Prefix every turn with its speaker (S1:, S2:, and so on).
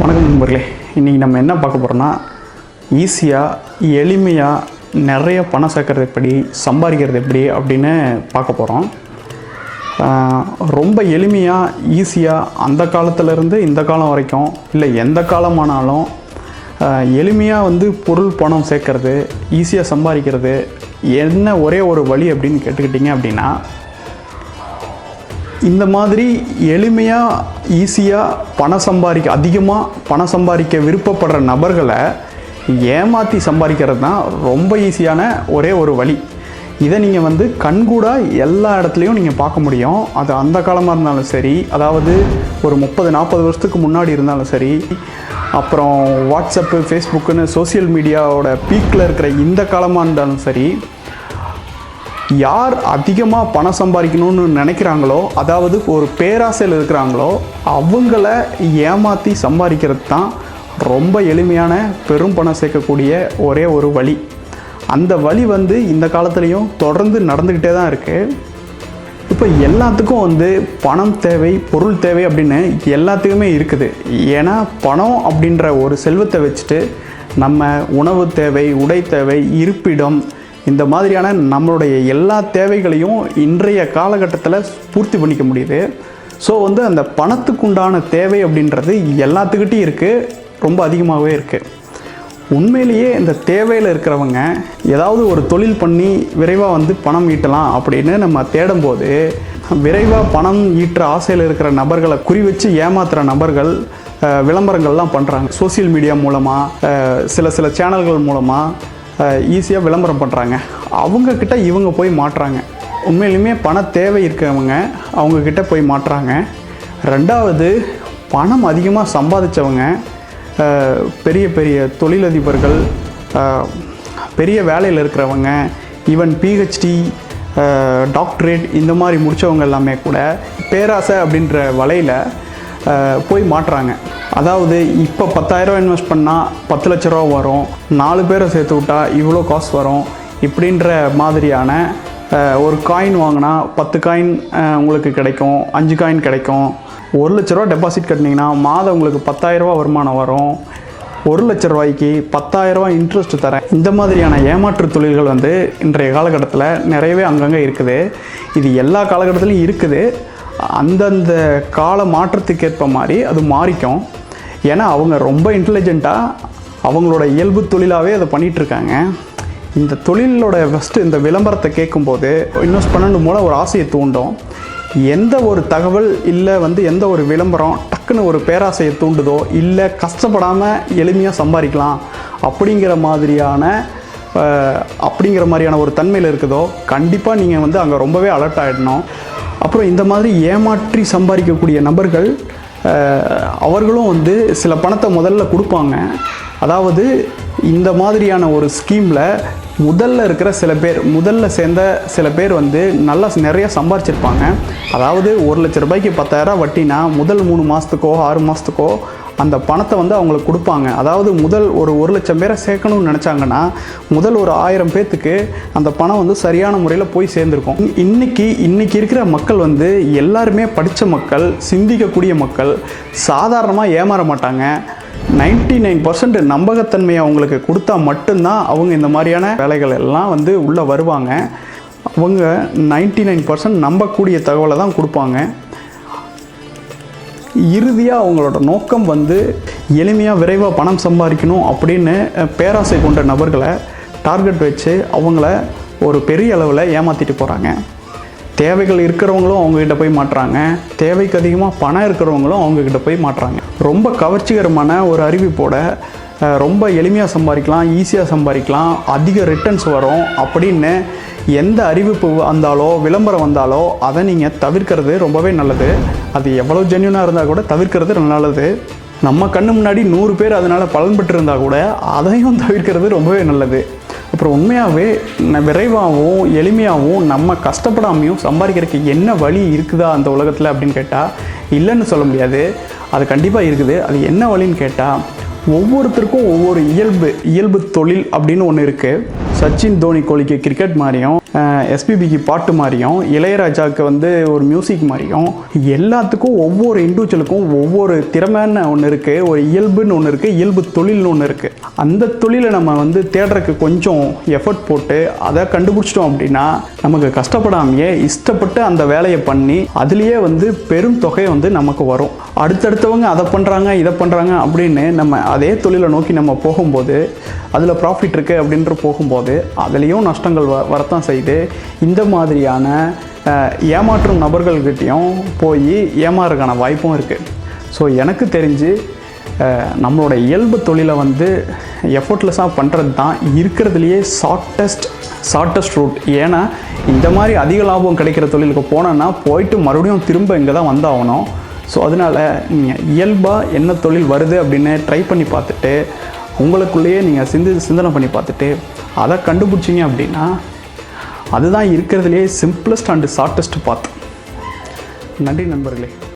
S1: வணக்கம் நண்பர்களே. இன்றைக்கி நம்ம என்ன பார்க்க போகிறோன்னா ஈஸியாக எளிமையாக நிறைய பணம் சேர்க்கறது எப்படி சம்பாதிக்கிறது எப்படி அப்படின்னு பார்க்க போகிறோம் ரொம்ப எளிமையாக ஈஸியாக அந்த காலத்துலேருந்து இந்த காலம் வரைக்கும் இல்லை எந்த காலமானாலும் எளிமையாக வந்து பொருள் பணம் சேர்க்கறது ஈஸியாக சம்பாதிக்கிறது என்ன ஒரே ஒரு வழி அப்படின்னு கேட்டுக்கிட்டிங்க அப்படின்னா இந்த மாதிரி எளிமையாக ஈஸியாக பணம் சம்பாதிக்க அதிகமாக பணம் சம்பாதிக்க விருப்பப்படுற நபர்களை ஏமாற்றி சம்பாதிக்கிறது தான் ரொம்ப ஈஸியான ஒரே ஒரு வழி. இதை நீங்கள் வந்து கண்கூடாக எல்லா இடத்துலையும் நீங்கள் பார்க்க முடியும். அது அந்த காலமாக இருந்தாலும் சரி அதாவது ஒரு முப்பது நாற்பது வருஷத்துக்கு முன்னாடி இருந்தாலும் சரி அப்புறம் வாட்ஸ்அப்பு ஃபேஸ்புக்குன்னு சோஷியல் மீடியாவோட பீக்கில் இருக்கிற இந்த காலமாக இருந்தாலும் சரி யார் அதிகமாக பணம் சம்பாதிக்கணும்னு நினைக்கிறாங்களோ அதாவது ஒரு பேராசையில் இருக்கிறாங்களோ அவங்கள ஏமாற்றி சம்பாதிக்கிறது தான் ரொம்ப எளிமையான பெரும் பணம் சேர்க்கக்கூடிய ஒரே ஒரு வழி. அந்த வழி வந்து இந்த காலத்துலேயும் தொடர்ந்து நடந்துக்கிட்டே தான் இருக்குது இப்போ எல்லாத்துக்கும் வந்து பணம் தேவை பொருள் தேவை அப்படின்னு எல்லாத்துக்குமே இருக்குது. ஏன்னா பணம் அப்படின்ற ஒரு செல்வத்தை வச்சுட்டு நம்ம உணவு தேவை உடை தேவை இருப்பிடம் இந்த மாதிரியான நம்மளுடைய எல்லா தேவைகளையும் இன்றைய காலகட்டத்தில் பூர்த்தி பண்ணிக்க முடியுது. ஸோ வந்து அந்த பணத்துக்குண்டான தேவை அப்படின்றது எல்லாத்துக்கிட்டையும் இருக்குது ரொம்ப அதிகமாகவே இருக்குது உண்மையிலேயே இந்த தேவையில் இருக்கிறவங்க ஏதாவது ஒரு தொழில் பண்ணி விரைவாக வந்து பணம் ஈட்டலாம் அப்படின்னு நம்ம தேடும்போது விரைவாக பணம் ஈட்டுற ஆசையில் இருக்கிற நபர்களை குறி வச்சு ஏமாத்துகிற நபர்கள் விளம்பரங்கள்லாம் பண்ணுறாங்க சோஷியல் மீடியா மூலமாக சில சில சேனல்கள் மூலமாக ஈஸியாக விளம்பரம் பண்ணுறாங்க அவங்கக்கிட்ட இவங்க போய் மாட்டுறாங்க. உண்மையிலுமே பண தேவை இருக்கிறவங்க அவங்கக்கிட்ட போய் மாட்டுறாங்க. ரெண்டாவது பணம் அதிகமாக சம்பாதிச்சவங்க பெரிய பெரிய தொழிலதிபர்கள் பெரிய வேலையில் இருக்கிறவங்க ஈவன் பிஹெச்டி டாக்டரேட் இந்த மாதிரி முடித்தவங்க எல்லாமே கூட பேராசை அப்படின்ற வலையில் போய் மாட்டுறாங்க. அதாவது இப்போ பத்தாயிரரூவா இன்வெஸ்ட் பண்ணால் பத்து லட்ச ரூபா வரும். நாலு பேரை சேர்த்து விட்டா இவ்வளோ காசு வரும். இப்படின்ற மாதிரியான ஒரு காயின் வாங்கினா பத்து காயின் உங்களுக்கு கிடைக்கும் அஞ்சு காயின் கிடைக்கும். ஒரு லட்ச ரூபா டெபாசிட் கட்டினீங்கன்னா மாதம் உங்களுக்கு பத்தாயிரரூபா வருமானம் வரும். ஒரு லட்ச ரூபாய்க்கு பத்தாயிரரூபா இன்ட்ரெஸ்ட் தரேன். இந்த மாதிரியான ஏமாற்று தொழில்கள் வந்து இன்றைய காலகட்டத்தில் நிறையவே அங்கங்கே இருக்குது. இது எல்லா காலகட்டத்திலையும் இருக்குது. அந்தந்த கால மாற்றத்துக்கேற்ப மாதிரி அது மாறிக்கும். ஏன்னா அவங்க ரொம்ப இன்டெலிஜென்ட்டாக அவங்களோட இயல்பு தொழிலாகவே அதை பண்ணிகிட்ருக்காங்க இருக்காங்க இந்த தொழிலோட ஃபஸ்ட்டு இந்த விளம்பரத்தை கேட்கும்போது இன்வெஸ்ட் பண்ணணும் மூலம் ஒரு ஆசையை தூண்டும். எந்த ஒரு தகவல் இல்லை வந்து எந்த ஒரு விளம்பரம் டக்குன்னு ஒரு பேராசையை தூண்டுதோ இல்லை கஷ்டப்படாமல் எளிமையாக சம்பாதிக்கலாம் அப்படிங்கிற மாதிரியான அப்படிங்கிற மாதிரியான ஒரு தன்மையில் இருக்குதோ கண்டிப்பாக நீங்கள் வந்து அங்கே ரொம்பவே அலர்ட் ஆகிடணும் அப்புறம் இந்த மாதிரி ஏமாற்றி சம்பாதிக்கக்கூடிய நபர்கள் அவர்களும் வந்து சில பணத்தை முதல்ல கொடுப்பாங்க. அதாவது இந்த மாதிரியான ஒரு ஸ்கீமில் முதல்ல இருக்கிற சில பேர் முதல்ல சேர்ந்த சில பேர் வந்து நல்லா நிறைய சம்பாரிச்சிருப்பாங்க. அதாவது ஒரு லட்ச ரூபாய்க்கு பத்தாயிரம் வட்டினா முதல் மூணு மாதத்துக்கோ ஆறு மாதத்துக்கோ அந்த பணத்தை வந்து அவங்களுக்கு கொடுப்பாங்க. அதாவது முதல் ஒரு ஒரு லட்சம் பேரை சேர்க்கணும்னு நினச்சாங்கன்னா முதல் ஒரு ஆயிரம் பேர்த்துக்கு அந்த பணம் வந்து சரியான முறையில் போய் சேர்ந்துருக்கும். இன்றைக்கி இன்னைக்கு இன்னைக்கு இருக்கிற மக்கள் வந்து எல்லாருமே படித்த மக்கள் சிந்திக்கக்கூடிய மக்கள் சாதாரணமாக ஏமாற மாட்டாங்க. 99% நைன் பர்சன்ட் நம்பகத்தன்மையை அவங்களுக்கு கொடுத்தா மட்டும்தான் அவங்க இந்த மாதிரியான வேலைகள் எல்லாம் வந்து உள்ளே வருவாங்க. அவங்க 99% நைன் பர்சன்ட் நம்பக்கூடிய தகவலை தான் கொடுப்பாங்க. இறுதியாக அவங்களோட நோக்கம் வந்து எளிமையாக விரைவாக பணம் சம்பாதிக்கணும் அப்படின்னு பேராசை கொண்ட நபர்களை டார்கெட் வச்சு அவங்கள ஒரு பெரிய அளவில் ஏமாற்றிட்டு போகிறாங்க தேவைகள் இருக்கிறவங்களும் அவங்கக்கிட்ட போய் மாட்டுறாங்க. தேவைக்கு அதிகமாக பணம் இருக்கிறவங்களும் அவங்கக்கிட்ட போய் மாட்டுறாங்க. ரொம்ப கவர்ச்சிகரமான ஒரு அறிவிப்போட ரொம்ப எளிமையாக சம்பாதிக்கலாம் ஈஸியாக சம்பாதிக்கலாம் அதிக ரிட்டர்ன்ஸ் வரும் அப்படின்னு எந்த அறிவிப்பு வந்தாலோ விளம்பரம் வந்தாலோ அதை நீங்கள் தவிர்க்கிறது ரொம்பவே நல்லது. அது எவ்வளோ ஜென்யூனாக இருந்தால் கூட தவிர்க்கிறது நல்லது. நம்ம கண்ணு முன்னாடி நூறு பேர் அதனால் பலன் இருந்தால் கூட அதையும் தவிர்க்கிறது ரொம்பவே நல்லது. அப்புறம் உண்மையாகவே விரைவாகவும் எளிமையாகவும் நம்ம கஷ்டப்படாமையும் சம்பாதிக்கிறதுக்கு என்ன வழி இருக்குதா அந்த உலகத்தில் அப்படின்னு கேட்டால் இல்லைன்னு சொல்ல முடியாது. அது கண்டிப்பாக இருக்குது. அது என்ன வழின்னு கேட்டால் ஒவ்வொருத்தருக்கும் ஒவ்வொரு இயல்பு இயல்பு தொழில் அப்படின்னு ஒன்று இருக்குது சச்சின் தோனி கோலிக்கு கிரிக்கெட் மாதிரியும் எஸ்பிபிக்கு பாட்டு மாதிரியும் இளையராஜாவுக்கு வந்து ஒரு மியூசிக் மாதிரியும் எல்லாத்துக்கும் ஒவ்வொரு இண்டிவிஜுவலுக்கும் ஒவ்வொரு திறமைன்னு ஒன்று இருக்குது ஒரு இயல்புன்னு ஒன்று இருக்குது இயல்பு தொழில்னு ஒன்று இருக்குது அந்த தொழிலை நம்ம வந்து தேடுறதுக்கு கொஞ்சம் எஃபர்ட் போட்டு அதை கண்டுபிடிச்சிட்டோம் அப்படின்னா நமக்கு கஷ்டப்படாமையே இஷ்டப்பட்டு அந்த வேலையை பண்ணி அதுலேயே வந்து பெரும் தொகை வந்து நமக்கு வரும். அடுத்தடுத்தவங்க அதை பண்ணுறாங்க இதை பண்ணுறாங்க அப்படின்னு நம்ம அதே தொழிலை நோக்கி நம்ம போகும்போது அதில் ப்ராஃபிட் இருக்குது அப்படின்ற போகும்போது அதுலேயும் நஷ்டங்கள் வ வரத்தான் செய்யுது. இந்த மாதிரியான ஏமாற்றும் நபர்கள்கிட்டையும் போய் ஏமாறுறதுக்கான வாய்ப்பும் இருக்குது ஸோ எனக்கு தெரிஞ்சு நம்மளோட இயல்பு தொழிலை வந்து எஃபர்ட்லெஸ்ஸாக பண்ணுறது தான் இருக்கிறதுலையே ஷார்ட்டஸ்ட் ஷார்ட்டஸ்ட் ரூட் ஏன்னா இந்த மாதிரி அதிக லாபம் கிடைக்கிற தொழிலுக்கு போனோன்னா போயிட்டு மறுபடியும் திரும்ப இங்கே தான் வந்தாகணும். ஸோ அதனால் நீங்கள் இயல்பாக என்ன தொழில் வருது அப்படின்னு ட்ரை பண்ணி பார்த்துட்டு உங்களுக்குள்ளேயே நீங்கள் சிந்து சிந்தனை பண்ணி பார்த்துட்டு அதை கண்டுபிடிச்சிங்க அப்படின்னா அதுதான் இருக்கிறதுலே சிம்பிளஸ்ட் அண்ட் ஷார்ட்டஸ்ட் பாத் நன்றி நண்பர்களே.